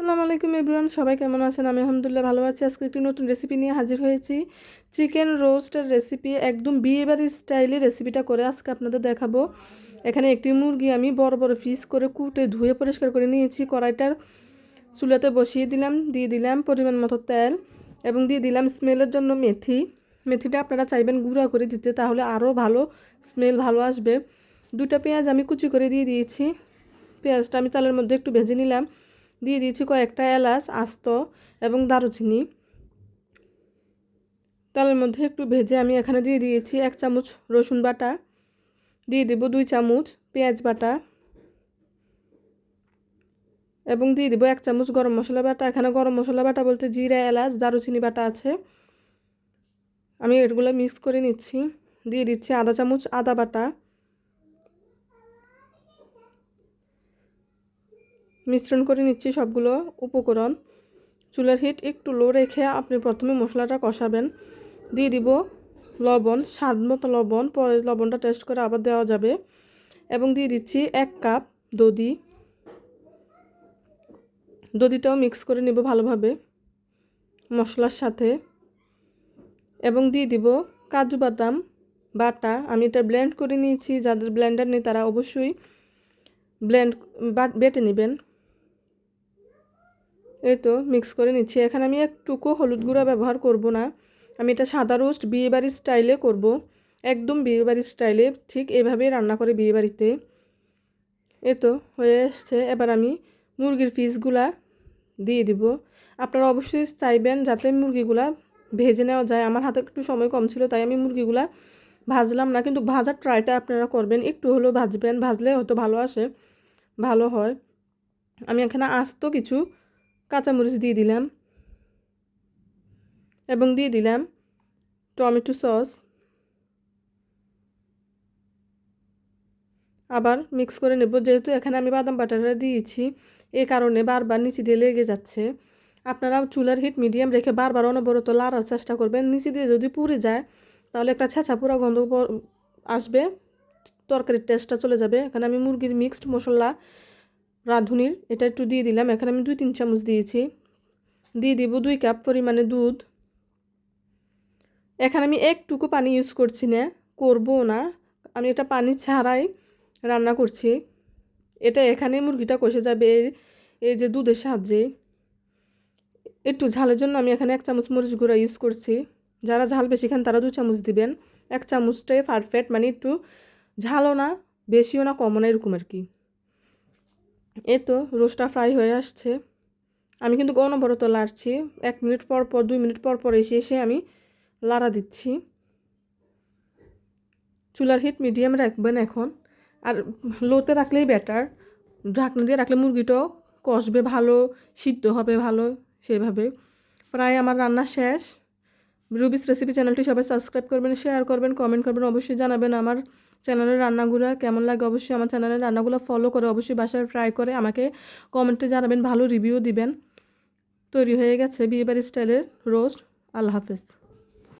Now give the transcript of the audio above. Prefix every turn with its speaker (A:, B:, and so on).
A: আসসালামু আলাইকুম এভরিওয়ান, সবাই কেমন আছেন? আমি আলহামদুলিল্লাহ ভালো আছি। আজকে একটি নতুন রেসিপি নিয়ে হাজির হয়েছি। চিকেন রোস্টের রেসিপি একদম বিয়েবাড়ি স্টাইলে রেসিপিটা করে আজকে আপনাদের দেখাবো। এখানে একটি মুরগি আমি বড় বড় পিস করে কুটে ধুয়ে পরিষ্কার করে নিয়েছি। কড়াইটার চুলাতে বসিয়ে দিলাম, দিয়ে দিলাম পরিমাণ মতো তেল এবং দিয়ে দিলাম স্মেলের জন্য মেথি। মেথিটা আপনারা চাইবেন গুঁড়া করে দিতে, তাহলে আরও ভালো স্মেল ভালো আসবে। দুটা পেঁয়াজ আমি কুচি করে দিয়ে দিয়েছি। পেঁয়াজটা আমি তেলের মধ্যে একটু ভেজে নিলাম। দিয়ে দিয়েছি কয়েকটা এলাচ, আস্ত এবং দারুচিনি। তেলের মধ্যে একটু ভেজে আমি এখানে দিয়ে দিয়েছি এক চামচ রসুন বাটা। দিয়ে দেবো দুই চামচ পেঁয়াজ বাটা। এবং দিয়ে দেবো এক চামচ গরম মশলা বাটা। এখানে গরম মশলা বাটা বলতে জিরা, এলাচ, দারুচিনি বাটা আছে। আমি এগুলো মিক্স করে নিচ্ছি। দিয়ে দিচ্ছি আধা চামচ আদা বাটা। মিশ্রণ করে নিচ্ছি সবগুলো উপকরণ। চুলার হিট একটু লো রেখে আপনি প্রথমে মশলাটা কষাবেন। দিয়ে দিব লবণ, স্বাদ মতো লবণ। পরে লবণটা টেস্ট করে আবার দেওয়া যাবে। এবং দিয়ে দিচ্ছি এক কাপ দধি। দধিটাও মিক্স করে নেব ভালোভাবে মশলার সাথে। এবং দিয়ে দিব কাজু বাদাম বাটা। আমি এটা ব্লেন্ড করে নিয়েছি। যাদের ব্লেন্ডার নেই তারা অবশ্যই ব্লেন্ড বেটে নেবেন। এই তো মিক্স করে নিচ্ছি। এখানে আমি একটুকু হলুদ গুঁড়া ব্যবহার করব না। আমি এটা সাদা রোস্ট বিয়েবাড়ির স্টাইলে করব। একদম বিয়েবাড়ির স্টাইলে ঠিক এভাবেই রান্না করে বিয়েবাড়িতে এ তো, হয়ে এসছে। এবার আমি মুরগির পিসগুলা দিয়ে দিব। আপনারা অবশ্যই চাইবেন যাতে মুরগিগুলা ভেজে নেওয়া যায়। আমার হাতে একটু সময় কম ছিল, তাই আমি মুরগিগুলা ভাজলাম না। কিন্তু ভাজার ট্রাইটা আপনারা করবেন। একটু হলেও ভাজবেন। ভাজলে হয়তো ভালো আসে, ভালো হয়। আমি এখানে আস্ত কিছু কাঁচামরিচ দিয়ে দিলাম। এবং দিয়ে দিলাম টমেটো সস। আবার মিক্স করে নেব, যেহেতু এখানে আমি বাদাম বাটারটা দিয়েছি এই কারণে বারবার নিচে দিয়ে লেগে যাচ্ছে। আপনারা চুলার হিট মিডিয়াম রেখে বারবার অনবরত লাড়ার চেষ্টা করবেন। নিচে দিয়ে যদি পুড়ে যায়, তাহলে একটা ছেঁচা পুরা গন্ধ আসবে, তরকারির টেস্টটা চলে যাবে। এখানে আমি মুরগির মিক্সড মশলা রাঁধুনির, এটা একটু দিয়ে দিলাম। এখানে আমি দুই, তিন চামচ দিয়েছি। দিয়ে দিব দুই কাপ পরিমাণে দুধ। এখানে আমি একটুকু পানি ইউজ করছি না করব না। আমি এটা পানি ছাড়াই রান্না করছি। এটা এখানে মুরগিটা কষে যাবে এই যে দুধের সাহায্যে। একটু ঝালের জন্য আমি এখানে এক চামচ মরিচ গুঁড়া ইউজ করছি। যারা ঝাল বেশি খান তারা দু চামচ দিবেন। এক চামচটাই পারফেক্ট মানে একটু ঝালও না, বেশিও না, কমও না, এরকম আর কি। এ তো রোস্টটা ফ্রাই হয়ে আসছে। আমি কিন্তু অনবরত লাড়ছি। এক মিনিট পর পর, দুই মিনিট পর পর এসে এসে আমি লাড়া দিচ্ছি। চুলার হিট মিডিয়াম রাখবেন এখন। আর লোতে রাখলেই বেটার ঢাকনা দিয়ে রাখলে মুরগিটাও কষবে ভালো, সিদ্ধ হবে ভালো, সেভাবে। প্রায় আমার রান্না শেষ। রুবিস রেসিপি চ্যানেলটি সবাই সাবস্ক্রাইব করবেন শেয়ার করবেন কমেন্ট করবেন, অবশ্যই জানাবেন আমার চ্যানেলের রান্নাগুলো কেমন লাগে অবশ্যই আমার চ্যানেলের রান্নাগুলো ফলো করে অবশ্যই বাসায় ট্রাই করে আমাকে কমেন্টে জানাবেন, ভালো রিভিউ দিবেন। তৈরি হয়ে গেছে বিয়েবাড়ি স্টাইলের রোস্ট আল্লাহ হাফেজ।